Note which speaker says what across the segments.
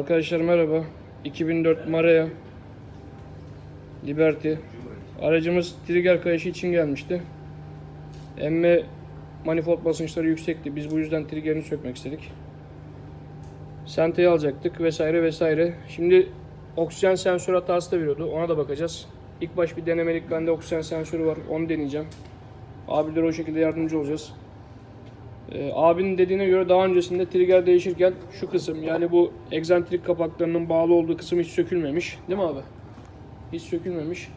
Speaker 1: Arkadaşlar merhaba. 2004 Marea Liberty. Aracımız trigger kayışı için gelmişti. Emme manifold basınçları yüksekti. Biz bu yüzden triggerini sökmek istedik. Senteyi alacaktık vesaire vesaire. Şimdi oksijen sensör hatası da veriyordu. Ona da bakacağız. İlk baş bir denemelik bende oksijen sensörü var. Onu deneyeceğim. Abilere o şekilde yardımcı olacağız. Ee, abinin dediğine göre daha öncesinde trigger değişirken şu kısım yani bu egzantrik kapaklarının bağlı olduğu kısım hiç sökülmemiş. Değil mi abi? Hiç sökülmemiş.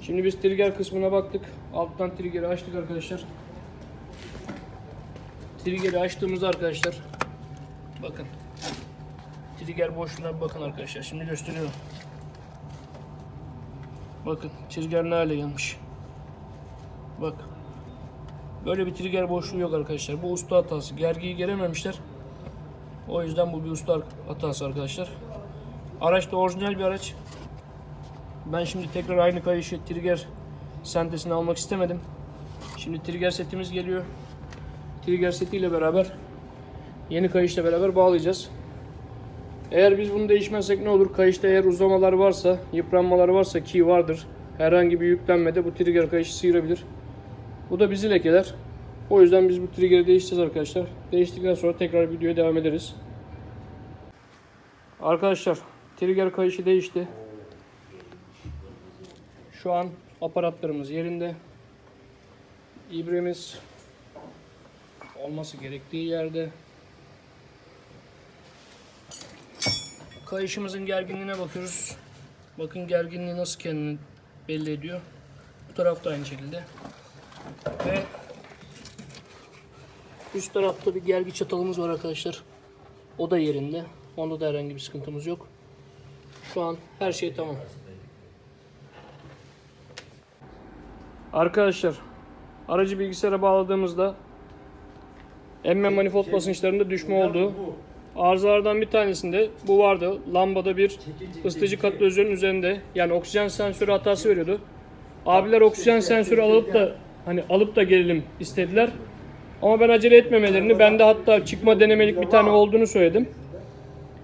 Speaker 1: Şimdi biz trigger kısmına baktık. Alttan trigger'i açtık arkadaşlar. Trigger'i açtığımızda arkadaşlar bakın trigger boşluğuna bakın arkadaşlar. Şimdi gösteriyorum. Bakın trigger ne hale gelmiş. Bak. Böyle bir trigger boşluğu yok arkadaşlar. Bu usta hatası. Gergiyi gerememişler. O yüzden bu bir usta hatası arkadaşlar. Araç da orijinal bir araç. Ben şimdi tekrar aynı kayışı trigger sentesini almak istemedim. Şimdi trigger setimiz geliyor. Trigger setiyle beraber yeni kayışla beraber bağlayacağız. Eğer biz bunu değişmezsek ne olur? Kayışta eğer uzamalar varsa, yıpranmalar varsa ki vardır. Herhangi bir yüklenmede bu trigger kayışı sıyırabilir. Bu da bizi lekeler. O yüzden biz bu trigger'i değiştireceğiz arkadaşlar. Değiştikten sonra tekrar videoya devam ederiz. Arkadaşlar trigger kayışı değişti. Şu an aparatlarımız yerinde. İbremiz olması gerektiği yerde. Kayışımızın gerginliğine bakıyoruz. Bakın gerginliği nasıl kendini belli ediyor. Bu taraf da aynı şekilde. Ve üst tarafta bir gergi çatalımız var arkadaşlar. O da yerinde. Onda da herhangi bir sıkıntımız yok. Şu an her şey tamam. Arkadaşlar aracı bilgisayara bağladığımızda emme manifold basınçlarında düşme oldu. Arızalardan bir tanesinde bu vardı. Lambada bir ısıtıcı katalizörün üzerinde yani oksijen sensörü hatası veriyordu. Abiler oksijen sensörü alıp da hani alıp da gelelim istediler. Ama ben acele etmemelerini, bende hatta çıkma denemelik bir tane olduğunu söyledim.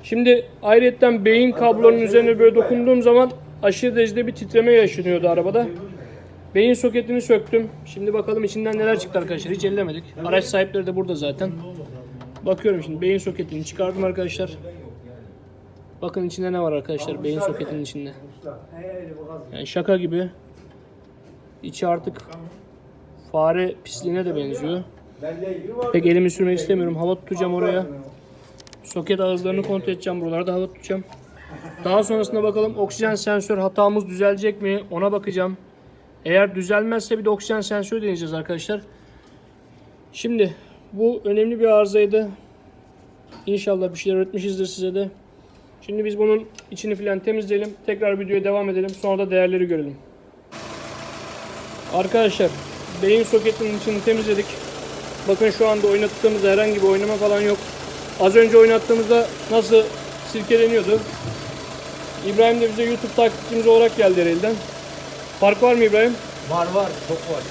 Speaker 1: Şimdi ayrıyetten beyin kablolarının üzerine böyle dokunduğum zaman aşırı derecede bir titreme yaşanıyordu arabada. Beyin soketini söktüm. Şimdi bakalım içinden neler çıktı arkadaşlar. Hiç ellemedik. Araç sahipleri de burada zaten. Bakıyorum şimdi beyin soketini çıkardım arkadaşlar. Bakın içinde ne var arkadaşlar beyin soketinin içinde. Yani şaka gibi. İçi artık fare pisliğine de benziyor. Pek elimi sürmek istemiyorum. Hava tutacağım oraya. Soket ağızlarını kontrol edeceğim. Buralarda hava tutacağım. Daha sonrasında bakalım oksijen sensör hatamız düzelecek mi? Ona bakacağım. Eğer düzelmezse bir de oksijen sensörü deneyeceğiz arkadaşlar. Şimdi bu önemli bir arızaydı. İnşallah bir şeyler öğretmişizdir size de. Şimdi biz bunun içini filan temizleyelim. Tekrar videoya devam edelim. Sonra da değerleri görelim. Arkadaşlar beyin soketinin içini temizledik. Bakın şu anda oynattığımızda herhangi bir oynama falan yok. Az önce oynattığımızda nasıl silkeleniyordu. İbrahim de bize YouTube takipçimiz olarak geldi elden. Fark var mı İbrahim?
Speaker 2: Var var çok var.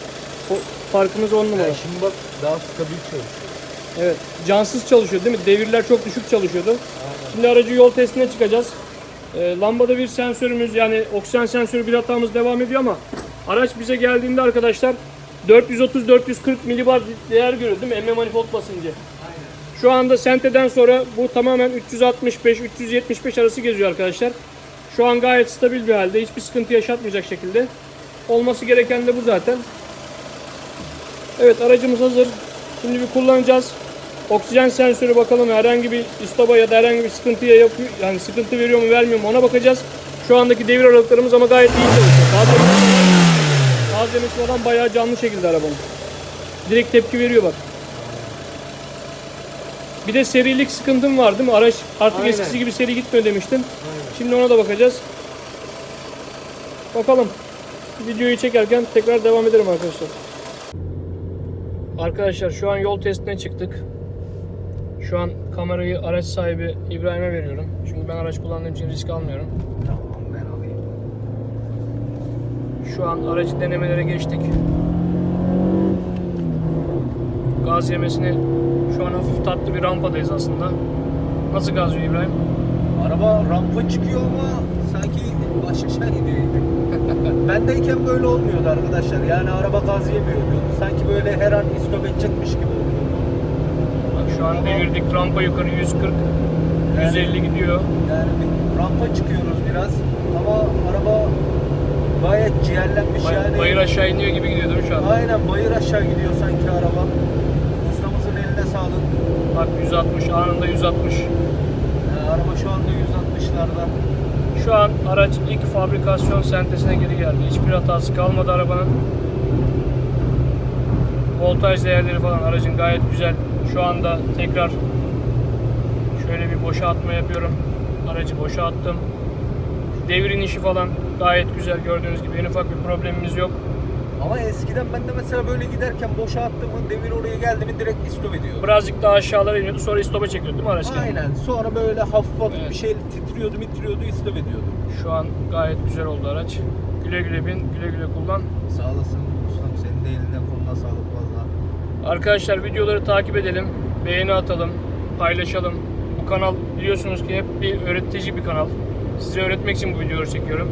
Speaker 1: O farkımız 10 numara.
Speaker 2: Yani şimdi bak daha stabil çalışıyor.
Speaker 1: Evet. Cansız çalışıyor değil mi? Devirler çok düşük çalışıyordu. Şimdi aracı yol testine çıkacağız. Ee, lambada bir sensörümüz yani oksijen sensörü bir hatamız devam ediyor ama araç bize geldiğinde arkadaşlar 430-440 milibar değer görüyor değil mi? Emme manifold basıncı. Şu anda senteden sonra bu tamamen 365-375 arası geziyor arkadaşlar. Şu an gayet stabil bir halde. Hiçbir sıkıntı yaşatmayacak şekilde. Olması gereken de bu zaten. Evet aracımız hazır. Şimdi bir kullanacağız. Oksijen sensörü bakalım herhangi bir istaba ya da herhangi bir sıkıntıya yapıyor yani sıkıntı veriyor mu vermiyor mu ona bakacağız. Şu andaki devir aralıklarımız ama gayet iyi çalışıyor. Daha malzemesi falan bayağı canlı şekilde arabanın. Direkt tepki veriyor bak. Bir de serilik sıkıntım var değil mi? Araç artık
Speaker 2: Aynen.
Speaker 1: eskisi gibi seri gitmiyor demiştin. Şimdi ona da bakacağız. Bakalım. Videoyu çekerken tekrar devam ederim arkadaşlar. Arkadaşlar şu an yol testine çıktık. Şu an kamerayı araç sahibi İbrahim'e veriyorum. Çünkü ben araç kullandığım için risk almıyorum.
Speaker 2: Tamam.
Speaker 1: Şu an aracı denemelere geçtik. Gaz yemesini şu an hafif tatlı bir rampadayız aslında. Nasıl gaz yiyor İbrahim?
Speaker 2: Araba rampa çıkıyor ama sanki baş aşağı gidiyor. Bendeyken böyle olmuyordu arkadaşlar. Yani araba gaz yemiyordu. Sanki böyle her an istop edecekmiş gibi oluyordu.
Speaker 1: Bak şu an devirdik rampa yukarı 140 150 gidiyor.
Speaker 2: Yani rampa çıkıyoruz biraz ama araba gayet ciğerlenmiş
Speaker 1: Bay-
Speaker 2: yani.
Speaker 1: Bayır aşağı iniyor gibi gidiyor değil mi şu an?
Speaker 2: Aynen bayır aşağı gidiyor sanki araba. Ustamızın eline sağlık.
Speaker 1: Bak 160 anında 160.
Speaker 2: Yani araba şu anda 160'larda.
Speaker 1: Şu an araç ilk fabrikasyon sentezine geri geldi. Hiçbir hatası kalmadı arabanın. Voltaj değerleri falan aracın gayet güzel. Şu anda tekrar şöyle bir boşa atma yapıyorum. Aracı boşa attım. Devir inişi falan gayet güzel gördüğünüz gibi en ufak bir problemimiz yok.
Speaker 2: Ama eskiden ben de mesela böyle giderken boşa attığımı devir oraya geldi mi direkt istop ediyor.
Speaker 1: Birazcık daha aşağılara iniyordu sonra istopa çekiyordu değil mi araç? kendini?
Speaker 2: Aynen. Sonra böyle hafif hafif
Speaker 1: Evet.
Speaker 2: bir şey titriyordu, mitriyordu, istop ediyordu.
Speaker 1: Şu an gayet güzel oldu araç. Güle güle bin, güle güle kullan.
Speaker 2: Sağ olasın ustam. Senin de eline koluna sağlık valla.
Speaker 1: Arkadaşlar videoları takip edelim, beğeni atalım, paylaşalım. Bu kanal biliyorsunuz ki hep bir öğretici bir kanal. Size öğretmek için bu videoları çekiyorum.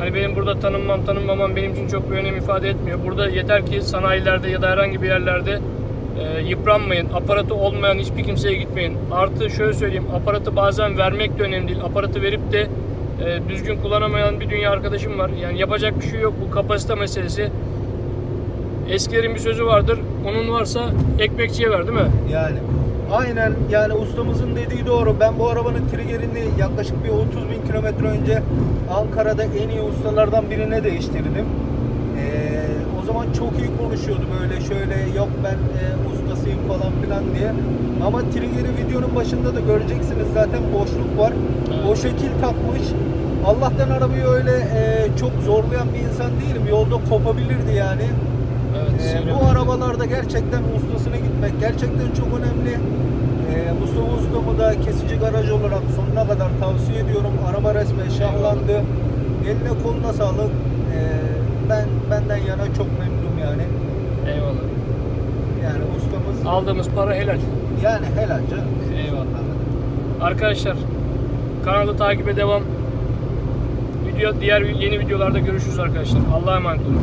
Speaker 1: Hani benim burada tanınmam tanınmamam benim için çok bir önem ifade etmiyor. Burada yeter ki sanayilerde ya da herhangi bir yerlerde e, yıpranmayın. Aparatı olmayan hiçbir kimseye gitmeyin. Artı şöyle söyleyeyim aparatı bazen vermek de önemli değil. Aparatı verip de e, düzgün kullanamayan bir dünya arkadaşım var. Yani yapacak bir şey yok bu kapasite meselesi. Eskilerin bir sözü vardır. Onun varsa ekmekçiye ver değil mi?
Speaker 2: Yani aynen yani ustamızın dediği doğru. Ben bu arabanın triggerini yaklaşık bir 30 bin kilometre önce Ankara'da en iyi ustalardan birine değiştirdim. Ee, o zaman çok iyi konuşuyordu böyle şöyle yok ben e, ustasıyım falan filan diye. Ama triggeri videonun başında da göreceksiniz zaten boşluk var. O şekil takmış. Allah'tan arabayı öyle e, çok zorlayan bir insan değilim. Yolda kopabilirdi yani.
Speaker 1: Evet.
Speaker 2: Ee, bu arabalarda gerçekten ustasına gitmek gerçekten çok önemli. Ee, Mustafa Ustam'ı da kesici garaj olarak sonuna kadar tavsiye ediyorum. Araba resmen şahlandı. Eline koluna sağlık. Ee, ben benden yana çok memnunum yani.
Speaker 1: Eyvallah.
Speaker 2: Yani ustamız
Speaker 1: Aldığımız para helal.
Speaker 2: yani helal canım.
Speaker 1: Eyvallah. Arkadaşlar kanalı takibe devam. Video diğer yeni videolarda görüşürüz arkadaşlar. Allah'a emanet olun.